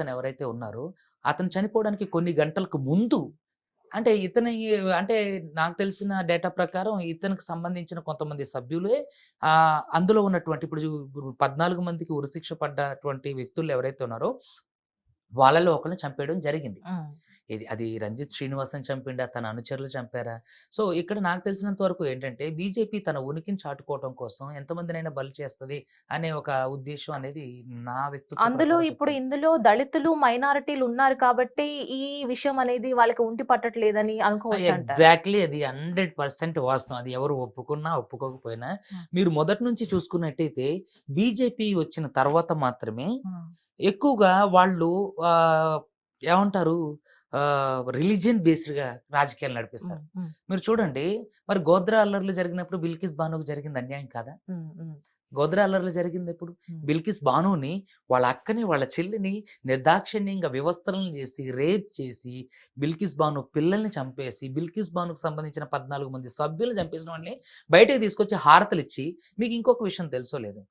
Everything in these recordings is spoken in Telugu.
పర్సన్ ఎవరైతే ఉన్నారో అతను చనిపోవడానికి కొన్ని గంటలకు ముందు అంటే ఇతని అంటే నాకు తెలిసిన డేటా ప్రకారం ఇతనికి సంబంధించిన కొంతమంది సభ్యులే అందులో ఉన్నటువంటి ఇప్పుడు పద్నాలుగు మందికి ఉరిశిక్ష పడ్డటువంటి వ్యక్తులు ఎవరైతే ఉన్నారో వాళ్ళలో ఒకరిని చంపేయడం జరిగింది. ఇది అది రంజిత్ శ్రీనివాసన్ చంపిండా? తన అనుచరులు చంపారా? సో ఇక్కడ నాకు తెలిసినంత వరకు ఏంటంటే బీజేపీ తన ఉనికిని చాటుకోవడం కోసం ఎంతమందినైనా బలి చేస్తుంది అనే ఒక ఉద్దేశం అనేది నా వ్యక్తి అందులో ఇప్పుడు ఇందులో దళితులు మైనారిటీలు ఉన్నారు కాబట్టి ఈ విషయం అనేది వాళ్ళకి ఉంటి పట్టట్లేదని అనుకోవచ్చు ఎగ్జాక్ట్లీ అది హండ్రెడ్ పర్సెంట్ వాస్తవం. అది ఎవరు ఒప్పుకున్నా ఒప్పుకోకపోయినా. మీరు మొదటి నుంచి చూసుకున్నట్టయితే బీజేపీ వచ్చిన తర్వాత మాత్రమే ఎక్కువగా వాళ్ళు ఏమంటారు? రిలీజియన్ బేస్డ్గా రాజకీయాలు నడిపిస్తారు. మీరు చూడండి మరి గోద్రా అల్లర్లు జరిగినప్పుడు బిల్కిస్ బానుకు జరిగింది అన్యాయం కాదా? గోద్రా అల్లర్లు జరిగింది ఎప్పుడు? ఉమ్. బిల్కిస్ బానుని వాళ్ళ అక్కని వాళ్ళ చెల్లిని నిర్దాక్షిణ్యంగా వ్యవస్థలను చేసి రేప్ చేసి బిల్కిస్ బాను పిల్లల్ని చంపేసి బిల్కిస్ బానుకు సంబంధించిన పద్నాలుగు మంది సభ్యులను చంపేసిన వాళ్ళని బయటకు తీసుకొచ్చి హారతలు ఇచ్చి మీకు ఇంకొక విషయం తెలుసో లేదు?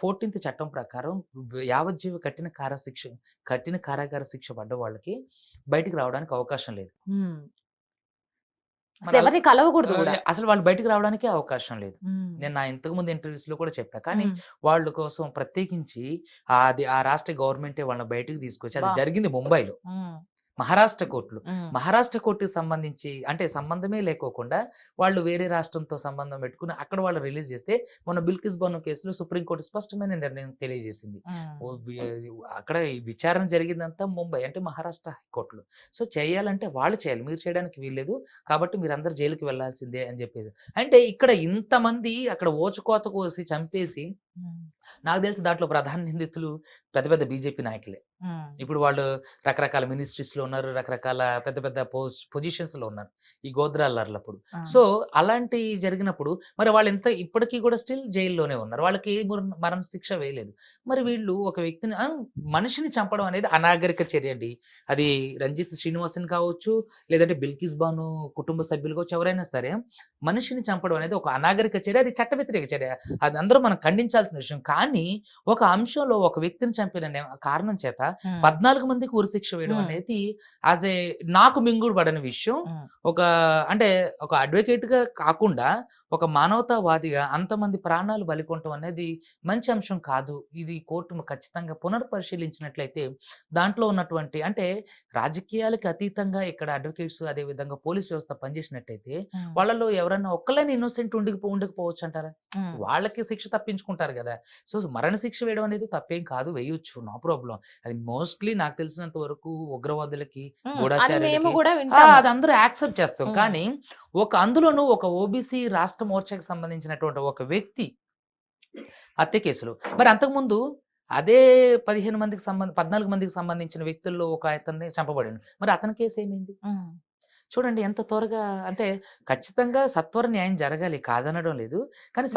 ఫోర్టీన్త్ చట్టం ప్రకారం యావజ్జీవ కఠిన కార శిక్ష కఠిన కారాగార శిక్ష పడ్డ వాళ్ళకి బయటికి రావడానికి అవకాశం లేదు. ఎవరిని కలవకూడదు అసలు వాళ్ళు బయటికి రావడానికి అవకాశం లేదు. నేను నా ఇంతకు ముందు ఇంటర్వ్యూస్లో కూడా చెప్పా. కానీ వాళ్ళ కోసం ప్రత్యేకించి ఆ అది ఆ రాష్ట్ర గవర్నమెంటే వాళ్ళని బయటకు తీసుకొచ్చి అది. జరిగింది ముంబైలో. మహారాష్ట్ర కోర్టులు. మహారాష్ట్ర కోర్టుకి సంబంధించి అంటే సంబంధమే లేకోకుండా వాళ్ళు వేరే రాష్ట్రంతో సంబంధం పెట్టుకుని అక్కడ వాళ్ళు రిలీజ్ చేస్తే మొన్న బిల్కిస్ బాను కేసులో సుప్రీంకోర్టు స్పష్టమైన నిర్ణయం తెలియజేసింది. అక్కడ విచారణ జరిగిందంతా ముంబై అంటే మహారాష్ట్ర హైకోర్టులో. సో చేయాలంటే వాళ్ళు చేయాలి. మీరు చేయడానికి వీల్లేదు కాబట్టి మీరు అందరు జైలుకి వెళ్ళాల్సిందే అని చెప్పేసి. అంటే ఇక్కడ ఇంతమంది అక్కడ ఓచుకోత కోసి చంపేసి నాకు తెలిసి దాంట్లో ప్రధాన నిందితులు పెద్ద పెద్ద బీజేపీ నాయకులే. ఇప్పుడు వాళ్ళు రకరకాల మినిస్ట్రీస్లో ఉన్నారు. రకరకాల పెద్ద పెద్ద పోస్ట్ పొజిషన్స్లో ఉన్నారు. ఈ గోద్రాలర్లప్పుడు. సో అలాంటి జరిగినప్పుడు మరి వాళ్ళు ఎంత ఇప్పటికీ కూడా స్టిల్ జైల్లోనే ఉన్నారు. వాళ్ళకి ఏ మరణ- శిక్ష వేయలేదు. మరి వీళ్ళు ఒక వ్యక్తిని మనిషిని చంపడం అనేది అనాగరిక చర్య అండి. అది రంజిత్ శ్రీనివాసన్ కావచ్చు లేదంటే బిల్కిస్ బాను కుటుంబ సభ్యులు కావచ్చు ఎవరైనా సరే మనిషిని చంపడం అనేది ఒక అనాగరిక చర్య. అది చట్ట వ్యతిరేక చర్య. అది అందరూ మనం ఖండించాల్సిన విషయం. కానీ ఒక అంశంలో ఒక వ్యక్తిని చంపిన కారణం చేత పద్నాలుగు మందికి ఉరిశిక్ష వేయడం. అనేది యాజ్ ఏ నాకు మింగుడు పడని విషయం ఒక అంటే ఒక అడ్వకేట్గా కాకుండా ఒక మానవతావాదిగా అంతమంది ప్రాణాలు బలికొనటం అనేది మంచి అంశం కాదు. ఇది కోర్టు ఖచ్చితంగా పునర్పరిశీలించినట్లయితే దాంట్లో ఉన్నటువంటి అంటే రాజకీయాలకు అతీతంగా ఇక్కడ అడ్వకేట్స్ అదే విధంగా పోలీస్ వ్యవస్థ పనిచేసినట్టయితే వాళ్ళలో ఎవరైనా ఒక్కళ్ళని ఇన్నోసెంట్ ఉండిపో ఉండకపోవచ్చు అంటారా? వాళ్ళకి శిక్ష తప్పించుకుంటారు కదా. సో మరణ శిక్ష వేయడం అనేది తప్పేం కాదు. వేయొచ్చు. No problem. అది మోస్ట్లీ నాకు తెలిసినంత వరకు ఉగ్రవాదులకి అది అందరూ యాక్సెప్ట్ చేస్తాం. కానీ ఒక అందులోనూ ఒక ఓబీసీ రాష్ట్ర మోర్చాకి సంబంధించినటువంటి ఒక వ్యక్తి హత్య కేసులు. మరి అంతకుముందు అదే పదిహేను మందికి సంబంధ పద్నాలుగు మందికి సంబంధించిన వ్యక్తుల్లో ఒక అతన్ని చంపబడింది మరి అతని కేసు ఏమైంది? చూడండి ఎంత త్వరగా అంటే ఖచ్చితంగా సత్వర న్యాయం జరగాలి కాదనడం లేదు. కానీ